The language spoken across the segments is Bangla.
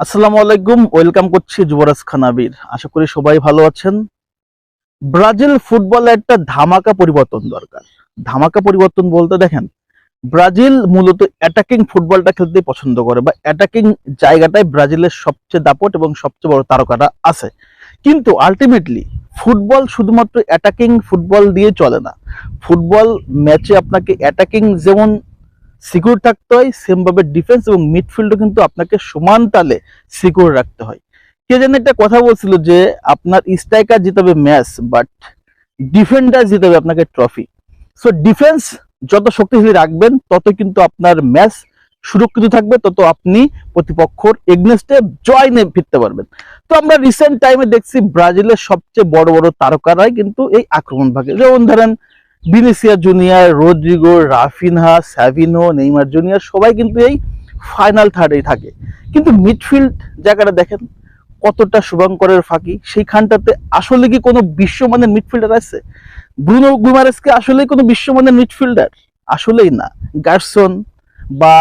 আসসালামু আলাইকুম, ওয়েলকাম করছি যুবরাজ খানাবির। আশা করি সবাই ভালো আছেন। ব্রাজিল ফুটবলে একটা ধামাকা পরিবর্তন দরকার। ধামাকা পরিবর্তন বলতে দেখেন, ব্রাজিল মূলত অ্যাটাকিং ফুটবলটা খেলতে পছন্দ করে বা অ্যাটাকিং জায়গাটায় ব্রাজিলের সবচেয়ে দাপট এবং সবচেয়ে বড় তারকাটা আছে। কিন্তু আলটিমেটলি ফুটবল শুধুমাত্র অ্যাটাকিং ফুটবল দিয়ে চলে না। ফুটবল ম্যাচে আপনাকে অ্যাটাকিং যেমন সিকিউর থাকতে হয় সেম ভাবে ডিফেন্স এবং মিডফিল্ডও কিন্তু আপনাকে সমান তালে সিকিউর রাখতে হয়। কে যেন একটা কথা বলছিল যে, আপনার স্ট্রাইকার জিতে হবে ম্যাচ, বাট ডিফেন্ডার জিতে হবে আপনাকে ট্রফি। সো, ডিফেন্স যত শক্তিশালী রাখবেন তত কিন্তু আপনার ম্যাচ সুরক্ষিত থাকবে, তত আপনি প্রতিপক্ষর এগনেস্টে জয় নিয়ে ফিরতে পারবেন। তো আমরা রিসেন্ট টাইমে দেখছি ব্রাজিলের সবচেয়ে বড় বড় তারকারাই কিন্তু এই আক্রমণ ভাগে। যেমন ধরেন Vinicius Junior Rodrigo Raphinha, Savinho, Neymar Junior সবাই কিন্তু এই ফাইনাল থার্ডেই থাকে। কিন্তু মিডফিল্ড জায়গাটা দেখেন, কতটা শুভঙ্করের ফাঁকি। সেইখানটাতে আসলে কি কোনো বিশ্বমানের মিডফিল্ডার আছে? ব্রুনো গুমারেসকে আসলে কোনো বিশ্বমানের মিডফিল্ডার আসলেই না। গার্সন বা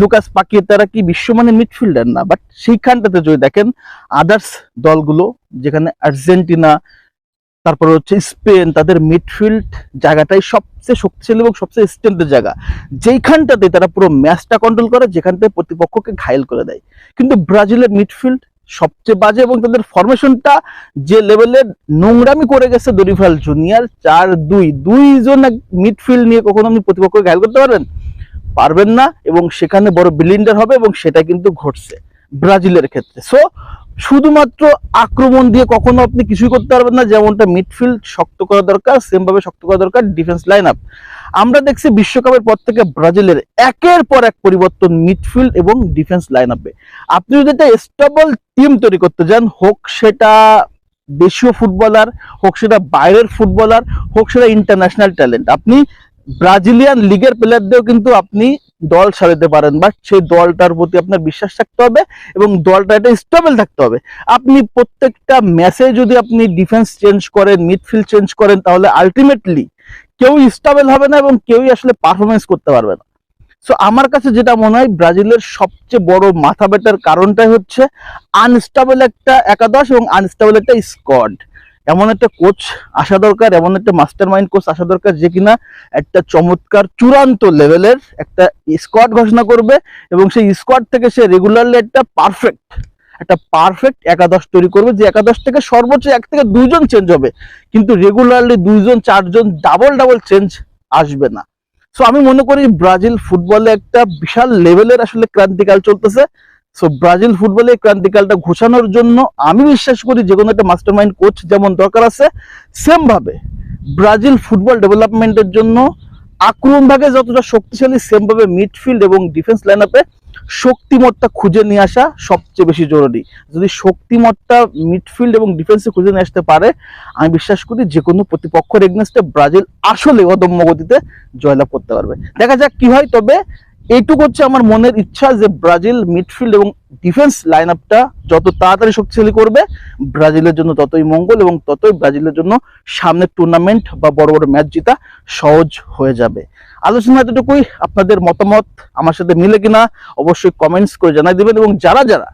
লুকাস পাকিয়ে তারা কি বিশ্বমানের মিডফিল্ডার না? বাট সেইখানটাতে যদি দেখেন আদার্স দলগুলো, যেখানে আর্জেন্টিনা তারপরে হচ্ছে স্পেন, তাদের মিডফিল্ড জায়গাটাই সবচেয়ে শক্তিশালী এবং সবচেয়ে স্ট্রেন্থের জায়গা। যেইখানটাতে তারা পুরো ম্যাচটা কন্ট্রোল করে যেখানটাতে প্রতিপক্ষকে ঘায়েল করে দেয়। কিন্তু ব্রাজিলের মিডফিল্ড সবচেয়ে বাজে এবং তাদের ফরমেশনটা যে লেভেলের নোংরামি করে গেছে দরিফাল জুনিয়র চার দুই। দুইজন মিডফিল্ড নিয়ে কখনো আপনি প্রতিপক্ষকে ঘায়েল করতে পারবেন? পারবেন না এবং সেখানে বড় বিলিন্ডার হবে এবং সেটা কিন্তু ঘটছে ব্রাজিলের ক্ষেত্রে। সো শুধুমাত্র আক্রমণ দিয়ে কখনো আপনি কিছুই করতে পারবেন না, যেমনটা মিডফিল্ড শক্ত করা দরকার সেম ভাবে শক্ত করা দরকার ডিফেন্স লাইন আপ আমরা দেখছি বিশ্বকাপের পর থেকে ব্রাজিলের একের পর এক পরিবর্তন মিডফিল্ড এবং ডিফেন্স লাইন আপে আপনি যদি একটা স্টেবল টিম তৈরি করতে যান, হোক সেটা দেশীয় ফুটবলার হোক সেটা বাইরের ফুটবলার হোক সেটা ইন্টারন্যাশনাল ট্যালেন্ট আপনি ব্রাজিলিয়ান লিগের প্লেয়ারদেরও কিন্তু আপনি দল সাজাতে পারেন বাট সেই দলটার প্রতি আপনার বিশ্বাস থাকতে হবে এবং দলটা এটা স্টেবল থাকতে হবে। আপনি প্রত্যেকটা ম্যাচে যদি আপনি ডিফেন্স চেঞ্জ করেন মিডফিল্ড চেঞ্জ করেন, তাহলে আলটিমেটলি কেউ স্টেবল হবে না এবং কেউই আসলে পারফরমেন্স করতে পারবে না। সো আমার কাছে যেটা মনে হয়, ব্রাজিলের সবচেয়ে বড় মাথা ব্যথার কারণটাই হচ্ছে আনস্টেবল একটা একাদশ এবং আনস্টেবল একটা স্কোয়াড এমন একটা কোচ আসা দরকার, এমন একটা মাস্টার মাইন্ড কোচ আসা দরকার যে কিনা একটা চমৎকার চূড়ান্ত লেভেলের একটা স্কোয়াড ঘোষণা করবে এবং সেই স্কোয়াড থেকে সে রেগুলারলি একটা পারফেক্ট একটা পারফেক্ট একাদশ তৈরি করবে যে একাদশ থেকে সর্বোচ্চ এক থেকে দুইজন চেঞ্জ হবে। কিন্তু রেগুলারলি দুইজন, চারজন ডাবল ডাবল চেঞ্জ আসবে না। সো আমি মনে করি ব্রাজিল ফুটবলে একটা বিশাল লেভেলের আসলে ক্রান্তিকাল চলতেছে। সো ব্রাজিল ফুটবলে ক্রান্তিকালটা ঘোষানোর জন্য আমি বিশ্বাস করি যে কোনো একটা মাস্টার মাইন্ড কোচ যেমন দরকার আছে সেম ভাবে ব্রাজিল ফুটবল ডেভেলপমেন্টের জন্য আক্রমণ ভাগে যতটা শক্তিশালী সেম ভাবে মিডফিল্ড এবং ডিফেন্স লাইন আপে শক্তিমত্তা খুঁজে নিয়ে আসা সবচেয়ে বেশি জরুরি। যদি শক্তিমত্তা মিডফিল্ড এবং ডিফেন্সে খুঁজে নিয়ে আসতে পারে, আমি বিশ্বাস করি যে কোনো প্রতিপক্ষের এগনেস্টে ব্রাজিল আসলে অদম্য গতিতে জয়লাভ করতে পারবে। দেখা যাক কি হয়, তবে এইটুকু হচ্ছে আমার মনের ইচ্ছা যে ব্রাজিল মিডফিল্ড এবং ডিফেন্স লাইন আপটা যত তাড়াতাড়ি শক্তিশালী করবে, ব্রাজিলের জন্য ততই মঙ্গল এবং ততই ব্রাজিলের জন্য সামনের টুর্নামেন্ট বা বড় বড় ম্যাচ জেতা সহজ হয়ে যাবে। আলোচনা এতটুকুই, আপনাদের মতামত আমার সাথে মিলে কিনা অবশ্যই কমেন্টস করে জানাই দেবেন এবং যারা যারা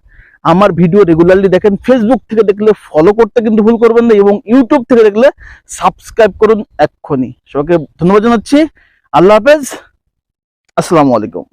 আমার ভিডিও রেগুলারলি দেখেন ফেসবুক থেকে দেখলে ফলো করতে কিন্তু ভুল করবেন না এবং ইউটিউব থেকে দেখলে সাবস্ক্রাইব করুন এক্ষুনি। সবাইকে ধন্যবাদ জানাচ্ছি। আল্লাহ হাফেজ। আসসালামু আলাইকুম